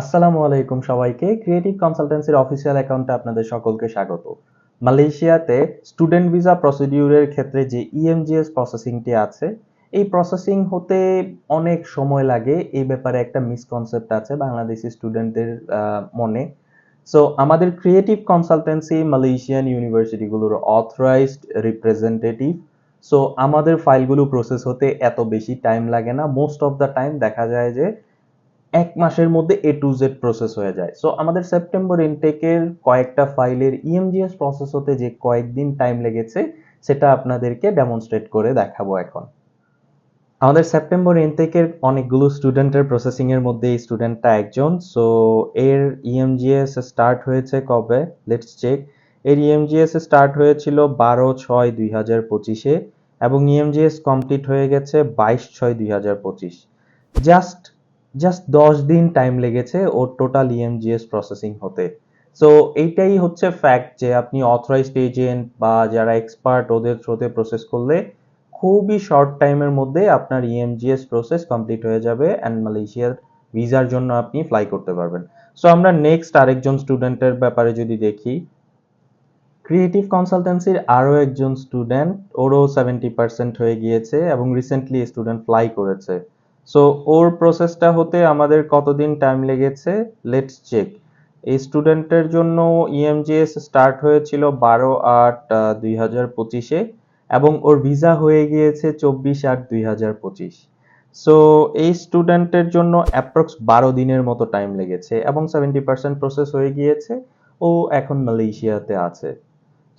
আসসালামু আলাইকুম সবাইকে। ক্রিয়েটিভ কনসালটেন্সির অফিসিয়াল অ্যাকাউন্টে আপনাদের সকলকে স্বাগত। মালয়েশিয়াতে স্টুডেন্ট ভিসা প্রসিডিউরের ক্ষেত্রে যে E ইএমজিএস প্রসেসিংটি আছে, এই প্রসেসিং হতে অনেক সময় লাগে। এই ব্যাপারে একটা মিসকনসেপ্ট আছে বাংলাদেশি স্টুডেন্টদের মনে। সো আমাদের ক্রিয়েটিভ কনসালটেন্সি মালয়েশিয়ান ইউনিভার্সিটিগুলোর অথরাইজড রিপ্রেজেন্টেটিভ সো আমাদের ফাইলগুলো প্রসেস হতে এত বেশি টাইম লাগে না। মোস্ট অফ দ্য টাইম দেখা যায় যে এক মাসের মধ্যে এ টু জেড প্রসেস হয়ে যায়। সো আমাদের সেপ্টেম্বর ইনটেকের কয়েকটা ফাইলের ইএমজিএস প্রসেস হতে যে কয়েকদিন টাইম লেগেছে, সেটা আপনাদেরকে ডেমনস্ট্রেট করে দেখাবো এখন। আমাদের সেপ্টেম্বর ইনটেকের অনেকগুলো স্টুডেন্টের প্রসেসিং এর মধ্যে এই স্টুডেন্টটা একজন। সো এর ইএমজিএস স্টার্ট হয়েছে কবে? লেটস চেক এর ইএমজিএস স্টার্ট হয়েছিল বারো ছয় দুই হাজার পঁচিশে এবং ইএমজিএস কমপ্লিট হয়ে গেছে বাইশ ছয় দুই হাজার পঁচিশ। জাস্ট জাস্ট দশ দিন টাইম লেগেছে ওর টোটাল ইএমজিএস প্রসেসিং হতে। সো এইটাই হচ্ছে ফ্যাক্ট যে আপনি অথরাইজড এজেন্ট বা যারা এক্সপার্ট ওদের থ্রোতে প্রসেস করলে খুবই শর্ট টাইমের মধ্যে আপনার ইএমজিএস প্রসেস কমপ্লিট হয়ে যাবে অ্যান্ড মালয়েশিয়ার ভিসার জন্য আপনি ফ্লাই করতে পারবেন। সো আমরা নেক্সট আরেকজন স্টুডেন্টের ব্যাপারে যদি দেখি ক্রিয়েটিভ কনসালটেন্সির আরও একজন স্টুডেন্ট ওরও সেভেন্টি পার্সেন্ট হয়ে গিয়েছে এবং রিসেন্টলি স্টুডেন্ট ফ্লাই করেছে। সো ওর প্রসেসটা হতে আমাদের কতদিন টাইম লেগেছে? লেটস চেক এই স্টুডেন্টের জন্য E ইএমজিএস স্টার্ট হয়েছিল বারো আট দুই হাজার পঁচিশে এবং ওর ভিসা হয়ে গিয়েছে চব্বিশ আট, দুই হাজার পঁচিশ। সো এই স্টুডেন্টের জন্য অ্যাপ্রক্স বারো দিনের মতো টাইম লেগেছে এবং সেভেন্টি পার্সেন্ট প্রসেস হয়ে গিয়েছে। ও এখন মালয়েশিয়াতে আছে।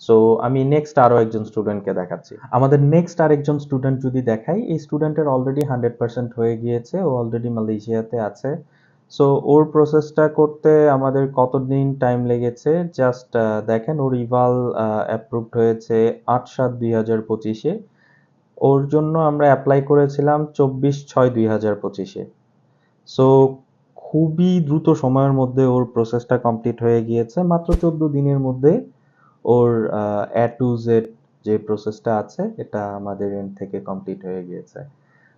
সো আমি নেক্সট আরও একজন স্টুডেন্টকে দেখাচ্ছি। আমাদের নেক্সট আরেকজন স্টুডেন্ট যদি দেখাই, এই স্টুডেন্টের অলরেডি হান্ড্রেড পার্সেন্ট হয়ে গিয়েছে, ও অলরেডি মালয়েশিয়াতে আছে। সো ওর প্রসেসটা করতে আমাদের কতদিন টাইম লেগেছে? জাস্ট দেখেন, ওর ইভাল অ্যাপ্রুভড হয়েছে আট সাত দুই হাজার পঁচিশে। ওর জন্য আমরা অ্যাপ্লাই করেছিলাম চব্বিশ ছয় দুই হাজার পঁচিশে। সো খুবই দ্রুত সময়ের মধ্যে ওর প্রসেসটা কমপ্লিট হয়ে গিয়েছে। মাত্র চোদ্দ দিনের মধ্যে ওর এ টু জেড যে প্রসেসটা আছে, এটা আমাদের এন্ড থেকে কমপ্লিট হয়ে গিয়েছে।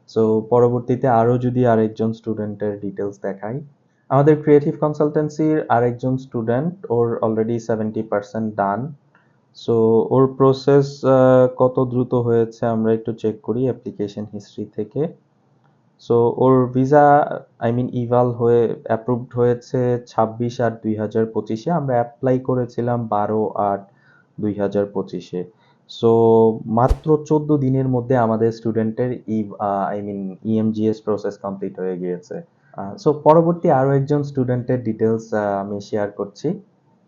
সো পরবর্তীতে আরও যদি আরেকজন স্টুডেন্টের ডিটেলস দেখাই, আমাদের ক্রিয়েটিভ কনসালটেন্সির আরেকজন স্টুডেন্ট ওর already seventy percent done so ওর প্রসেস কত দ্রুত হয়েছে আমরা একটু চেক করি অ্যাপ্লিকেশন হিস্ট্রি থেকে। সো ওর ভিসা আই মিন ইভাল হয়ে অ্যাপ্রুভড হয়েছে ছাব্বিশ আট দুই হাজার পঁচিশে। আমরা অ্যাপ্লাই করেছিলাম বারো আট দুই হাজার পঁচিশে। সো মাত্র চোদ্দ দিনের মধ্যে আমাদের স্টুডেন্টের E I mean EMGS process complete হয়ে গিয়েছে। সো পরবর্তী আরও একজন স্টুডেন্টের ডিটেলস আমি শেয়ার করছি।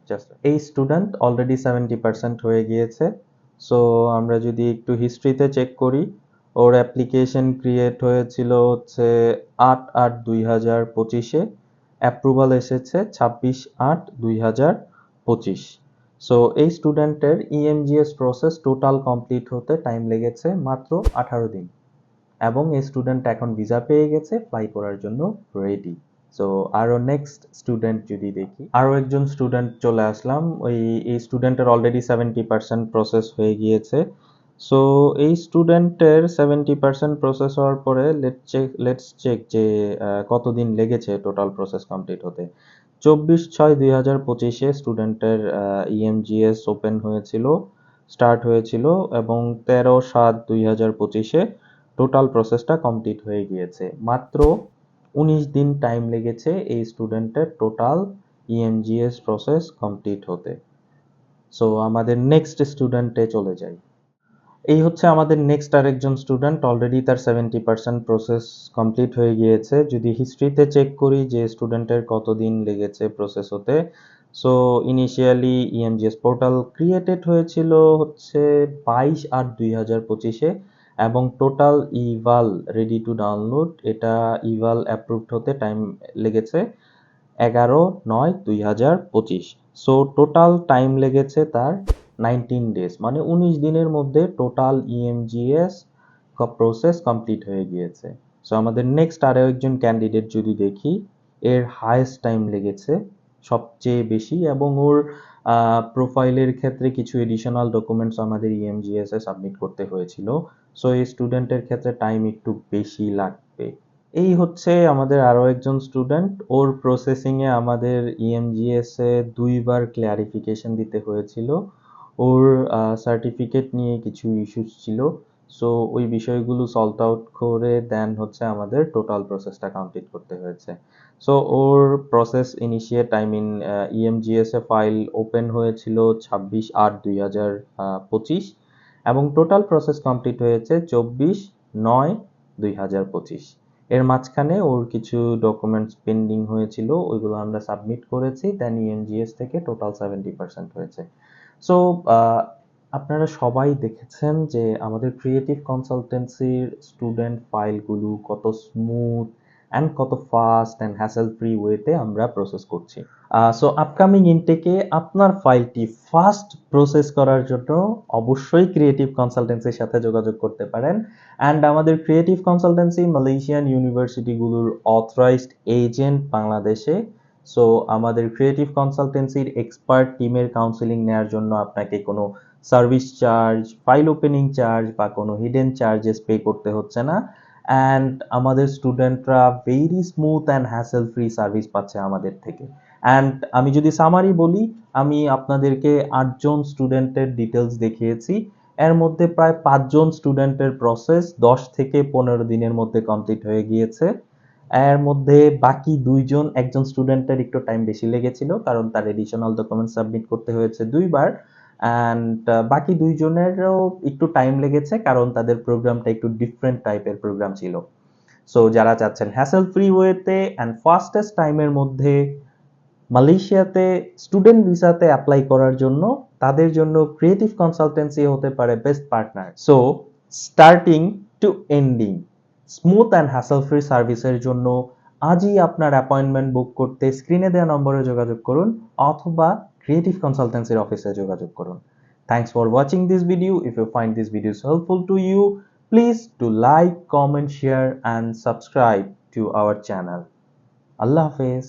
জাস্ট এই স্টুডেন্ট অলরেডি সেভেন্টি পার্সেন্ট হয়ে গিয়েছে। সো আমরা যদি একটু হিস্ট্রিতে চেক করি ওর অ্যাপ্লিকেশন ক্রিয়েট হয়েছিল হচ্ছে আট আট দুই হাজার পঁচিশে। অ্যাপ্রুভাল এসেছে ছাব্বিশ আট দুই হাজার পঁচিশ। সো এই স্টুডেন্টের ইএমজিএস প্রসেস টোটাল কমপ্লিট হতে টাইম লেগেছে মাত্র আঠারো দিন। এবং এই স্টুডেন্ট এখন ভিসা পেয়ে গেছে ফ্লাই করার জন্য রেডি সো আরও নেক্সট স্টুডেন্ট যদি দেখি আরও একজন স্টুডেন্ট চলে আসলাম। ওই, এই স্টুডেন্টের অলরেডি সেভেন্টি পার্সেন্ট প্রসেস হয়ে গিয়েছে। সো এই স্টুডেন্টের সেভেন্টি পার্সেন্ট প্রসেস হওয়ার পরে লেট চেক লেটস চেক যে কতদিন লেগেছে টোটাল প্রসেস কমপ্লিট হতে। চব্বিশ ছয় দুই হাজার পঁচিশে স্টুডেন্টের ইএমজিএস ওপেন হয়েছিল স্টার্ট হয়েছিল এবং তেরো সাত দুই হাজার পঁচিশে টোটাল প্রসেসটা কমপ্লিট হয়ে গিয়েছে। মাত্র উনিশ দিন টাইম লেগেছে এই স্টুডেন্টের টোটাল ইএমজিএস প্রসেস কমপ্লিট হতে। সো আমাদের নেক্সট স্টুডেন্টে চলে যাই। এই হচ্ছে আমাদের নেক্সট আরেকজন স্টুডেন্ট অলরেডি তার সেভেন্টি পার্সেন্ট প্রসেস কমপ্লিট হয়ে গিয়েছে। যদি হিস্ট্রিতে চেক করি যে স্টুডেন্টের কতদিন লেগেছে প্রসেস হতে so initially EMGS portal created হয়েছিল হচ্ছে বাইশ আট দুই হাজার পঁচিশে এবং total eval ready to download এটা ইভাল অ্যাপ্রুভড হতে টাইম লেগেছে এগারো নয় দুই হাজার পঁচিশ। সো টোটাল টাইম লেগেছে তার নাইনটিন ডেজ মানে উনিশ দিনের মধ্যে E total EMGS process complete হয়ে গিয়েছে। সো আমাদের নেক্সট আরও একজন ক্যান্ডিডেট যদি দেখি, এর হায়েস্ট টাইম লেগেছে সবচেয়ে বেশি এবং ওর প্রোফাইলের ক্ষেত্রে কিছু এডিশনাল ডকুমেন্টস আমাদের E ইএমজিএস এ সাবমিট করতে হয়েছিল। সো এই স্টুডেন্টের ক্ষেত্রে টাইম একটু বেশি লাগবে। এই হচ্ছে আমাদের আরও একজন স্টুডেন্ট ওর প্রসেসিং এ আমাদের ইএমজিএস এ দুইবার ক্লিয়ারিফিকেশন দিতে হয়েছিল। ওর সার্টিফিকেট নিয়ে কিছু ইস্যুস ছিল। সো ওই বিষয়গুলো সলভ আউট করে দেন হচ্ছে আমাদের টোটাল প্রসেসটা কমপ্লিট করতে হয়েছে। So or process initiate I mean EMGS A file open হয়েছিল ছাব্বিশ আট দুই হাজার পঁচিশ এবং টোটাল প্রসেস কমপ্লিট হয়েছে চব্বিশ নয় দুই হাজার পঁচিশ। এর মাঝখানে ওর কিছু ডকুমেন্টস পেন্ডিং হয়েছিল, ওইগুলো আমরা সাবমিট করেছি দেন ইএমজিএস থেকে টোটাল সেভেন্টি পার্সেন্ট হয়েছে। সো আপনারা সবাই দেখেছেন যে আমাদের ক্রিয়েটিভ কনসালটেন্সির স্টুডেন্ট ফাইলগুলো কত স্মুথ অ্যান্ড কত ফাস্ট অ্যান্ড হ্যাসেল ফ্রি ওয়েতে আমরা প্রসেস করছি। সো আপকামিং ইনটেকে আপনার ফাইলটি ফাস্ট প্রসেস করার জন্য অবশ্যই ক্রিয়েটিভ কনসালটেন্সির সাথে যোগাযোগ করতে পারেন। অ্যান্ড আমাদের ক্রিয়েটিভ কনসালটেন্সি মালয়েশিয়ান ইউনিভার্সিটিগুলোর অথরাইজড এজেন্ট বাংলাদেশে সো আমাদের ক্রিয়েটিভ কনসালটেন্সির এক্সপার্ট টিমের কাউন্সিলিং নেওয়ার জন্য আপনাকে কোনো service charge file opening charge বা কোনো হিডেন চার্জেস পে করতে হচ্ছে না। অ্যান্ড আমাদের স্টুডেন্টরা very smooth and hassle free service পাচ্ছে আমাদের থেকে। অ্যান্ড আমি যদি সামারি বলি, আমি আপনাদেরকে আটজন স্টুডেন্টের ডিটেলস দেখিয়েছি। এর মধ্যে প্রায় পাঁচজন স্টুডেন্টের প্রসেস দশ থেকে পনেরো দিনের মধ্যে কমপ্লিট হয়ে গিয়েছে। এর মধ্যে বাকি দুইজন, একজন স্টুডেন্টের একটু টাইম বেশি লেগেছিল, কারণ তার এডিশনাল ডকুমেন্ট সাবমিট করতে হয়েছে দুইবার অ্যান্ড বাকি দুইজনেরও একটু টাইম লেগেছে, কারণ তাদের প্রোগ্রামটা একটু ডিফারেন্ট টাইপের প্রোগ্রাম ছিল। সো যারা চাচ্ছেন হ্যাসেল ফ্রি ওয়েতে অ্যান্ড ফাস্টেস্ট টাইমের মধ্যে মালয়েশিয়াতে স্টুডেন্ট ভিসাতে অ্যাপ্লাই করার জন্য, তাদের জন্য ক্রিয়েটিভ কনসালটেন্সি হতে পারে best partner so starting to ending smooth and hassle free সার্ভিসের জন্য আজই আপনার অ্যাপয়েন্টমেন্ট বুক করতে স্ক্রিনে দেওয়া নম্বরে যোগাযোগ করুন অথবা ক্রিয়েটিভ কনসালটেন্সির অফিসে যোগাযোগ করুন। Thanks for watching this video if you find this video helpful to you please to like comment share and subscribe to our channel আল্লাহ হাফেজ